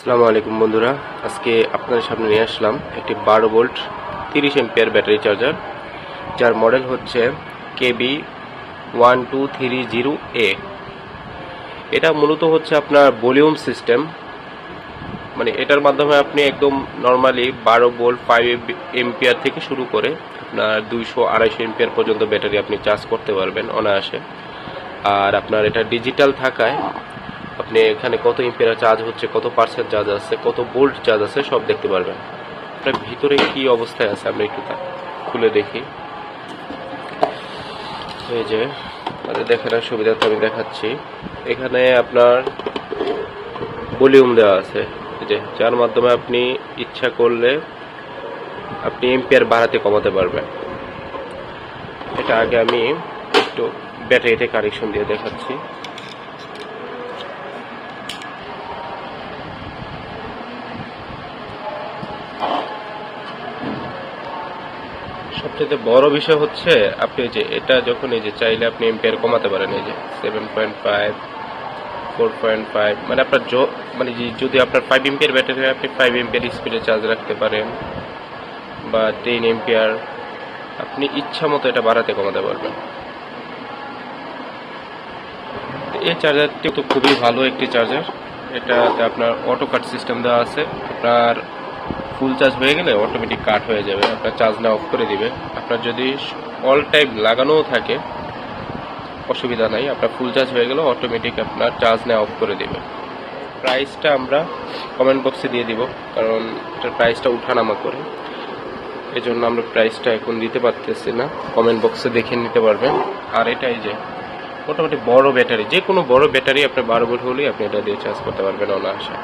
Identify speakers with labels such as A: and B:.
A: আসসালামু আলাইকুম বন্ধুরা। আজকে আপনাদের সামনে নিয়ে আসলাম একটি বারো ভোল্ট তিরিশ এম্পিয়ার ব্যাটারি চার্জার, যার মডেল হচ্ছে KB one two three zero A. এটা মূলত হচ্ছে আপনার ভলিউম সিস্টেম। মানে এটার মাধ্যমে আপনি একদম নর্মালি বারো ভোল্ট ফাইভ এম্পিয়ার থেকে শুরু করে আপনার দুইশো আড়াইশো এম্পিয়ার পর্যন্ত ব্যাটারি আপনি চার্জ করতে পারবেন অনায়াসে। আর আপনার এটা ডিজিটাল থাকায় আপনি এখানে কত এম্পিয়ার চার্জ হচ্ছে, কত পার্সেন্ট চার্জ আছে, কত ভোল্ট চার্জ আছে, সব দেখতে পারবেন। আপনার ভিতরে কি অবস্থায় আছে আমরা একটু খুলে দেখি। এই যে তাদের দেখানোর সুবিধাতে আমি দেখাচ্ছি। এখানে আপনার ভলিউম দেওয়া আছে। যে, যার মাধ্যমে আপনি ইচ্ছা করলে আপনি এম্পিয়ার বাড়াতে, কমাতে পারবেন। এটা আগে আমি একটু ব্যাটারিতে কানেকশন দিয়ে দেখাচ্ছি। সবচেয়ে বড় বিষয় হচ্ছে আপনি যে এটা যখন এই যে চাইলে আপনি এম্পিয়ার কমাতে পারেন, এই যে seven point five four point five মানে আপনার মানে যদি আপনার ফাইভ এম্পিয়ার ব্যাটারি আপনি ফাইভ এম্পিয়ার স্পিডে চার্জ রাখতে পারেন বা টেন এম্পিয়ার আপনি ইচ্ছা মতো এটা বাড়াতে কমাতে পারবেন। এই চার্জারটি তো খুবই ভালো একটি চার্জার এটাতে আপনার অটো কাট সিস্টেম দেওয়া আছে, আপনার ফুল চার্জ হয়ে গেলে অটোমেটিক কাট হয়ে যাবে। আপনার চার্জ না অফ করে দিবে। আপনার যদি অল টাইম লাগানোও থাকে, অসুবিধা নাই। আপনার ফুল চার্জ হয়ে গেলে অটোমেটিক আপনার চার্জ নেওয়া অফ করে দিবে। প্রাইসটা আমরা কমেন্ট বক্সে দিয়ে দিব, কারণ এটার প্রাইসটা উঠানামা করে। এই জন্য আমরা প্রাইসটা এখন দিতে পারতেছি না। কমেন্ট বক্সে দেখে নিতে পারবেন। আর এটাই যে, মোটামুটি বড় ব্যাটারি যে কোনো বড় ব্যাটারি আপনার বারো ভোল্ট হলেই আপনি এটা দিয়ে চার্জ করতে পারবেন অনায়াসে।